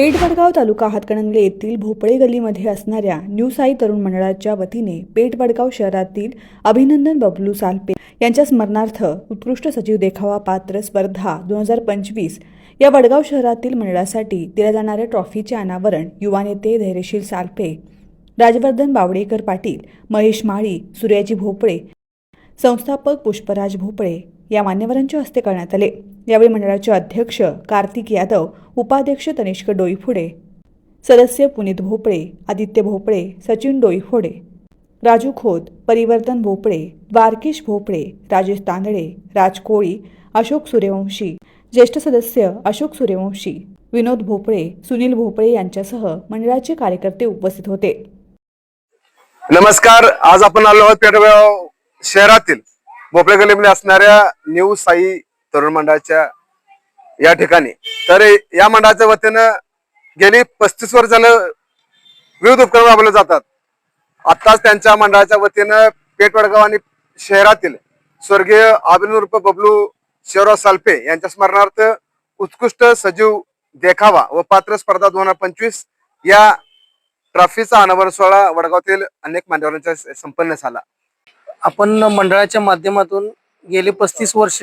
पेठवडगाव तालुका हातकणंगले येथील भोपळे गल्लीमध्ये असणाऱ्या न्यू साई तरुण मंडळाच्या वतीने पेठवडगाव शहरातील अभिनंदन बबलू सालपे यांच्या स्मरणार्थ उत्कृष्ट सचिव देखावा पात्र स्पर्धा दोन हजार पंचवीस या वडगाव शहरातील मंडळासाठी दिल्या जाणाऱ्या ट्रॉफीचे अनावरण युवा नेते धैर्यशील सालपे राजवर्धन बावडेकर पाटील महेश माळी सूर्याजी भोपळे संस्थापक पुष्पराज भोपळे या मान्यवरांच्या हस्ते करण्यात आले. यावेळी मंडळाचे अध्यक्ष कार्तिक यादव उपाध्यक्ष तनिष्क डोईफोडे सदस्य पुनीत भोपळे आदित्य भोपळे सचिन डोईफोडे राजू खोत परिवर्तन भोपळे द्वारकेश भोपळे राजेश तांदळे राज कोळी अशोक सूर्यवंशी ज्येष्ठ सदस्य अशोक सूर्यवंशी विनोद भोपळे सुनील भोपळे यांच्यासह मंडळाचे कार्यकर्ते उपस्थित होते. नमस्कार. आज आपण आलो आहोत शहरातील. भोपळे गल्लीमध्ये असणाऱ्या न्यू साई तरुण मंडळाच्या या ठिकाणी. तर या मंडळाच्या वतीनं गेली पस्तीस वर्ष झालं विविध उपक्रम राबवले जातात. आत्ताच त्यांच्या मंडळाच्या वतीनं पेठवडगाव आणि शहरातील स्वर्गीय अभिनूर्प बबलू शिवराव सालपे यांच्या स्मरणार्थ उत्कृष्ट सजीव देखावा व पात्र स्पर्धा दोन हजार पंचवीस या ट्रॉफीचा अनावरण सोहळा वडगावातील अनेक मान्यवरांच्या संपन्न झाला. आपण मंडळाच्या माध्यमातून गेले पस्तीस वर्ष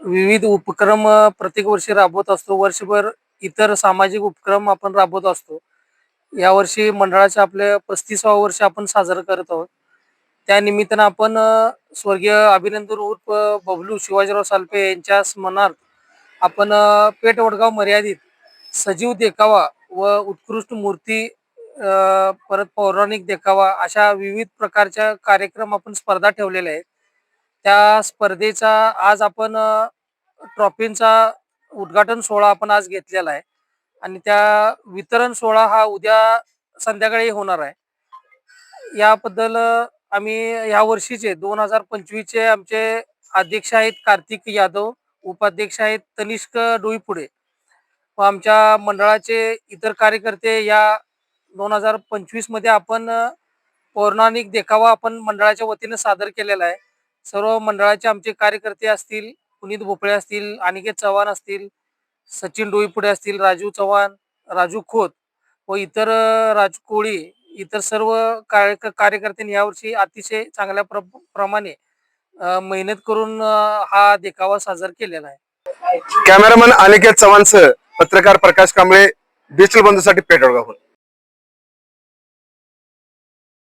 विविध उपक्रम प्रत्येक वर्षी राबवत असतो. वर्षभर इतर सामाजिक उपक्रम आपण राबवत असतो. यावर्षी मंडळाच्या आपल्या पस्तीसावं वर्ष आपण साजरं करत आहोत. त्या निमित्तानं आपण स्वर्गीय अभिनंदन उर्फ बबलू शिवाजीराव सालपे यांच्या स्मरणार्थ आपण पेठ वडगाव मर्यादित सजीव देखावा व उत्कृष्ट मूर्ती परत पौराणिक देखावा अशा विविध प्रकारच्या कार्यक्रम आपण स्पर्धा ठेवलेल्या आहेत. त्या स्पर्धेचा आज आपण ट्रॉफींचा उद्घाटन सोहळा आपण आज घेतलेला आहे. आणि त्या वितरण सोहळा हा उद्या संध्याकाळी होणार आहे. याबद्दल आम्ही ह्या वर्षीचे दोन हजार पंचवीसचे आमचे अध्यक्ष आहेत कार्तिक यादव उपाध्यक्ष आहेत तनिष्क डोईपुडे व आमच्या मंडळाचे इतर कार्यकर्ते या दोन हजार पंचवीसमध्ये आपण पौराणिक देखावा आपण मंडळाच्या वतीने सादर केलेला आहे. सर्व मंडळाचे आमचे कार्यकर्ते असतील पुनीत भोपळे असतील अनिकेत चव्हाण असतील सचिन डोईपुढे असतील राजू चव्हाण राजू खोत व इतर राजकोळी कोळी इतर सर्व कार्य कार्यकर्त्यांनी यावर्षी अतिशय चांगल्या प्र प्रमाणे मेहनत करून हा देखावा सादर केलेला आहे. कॅमेरामन अनिकेत चव्हाणसह पत्रकार प्रकाश कांबळे डिजिटल बंधूसाठी पेठवडगावहून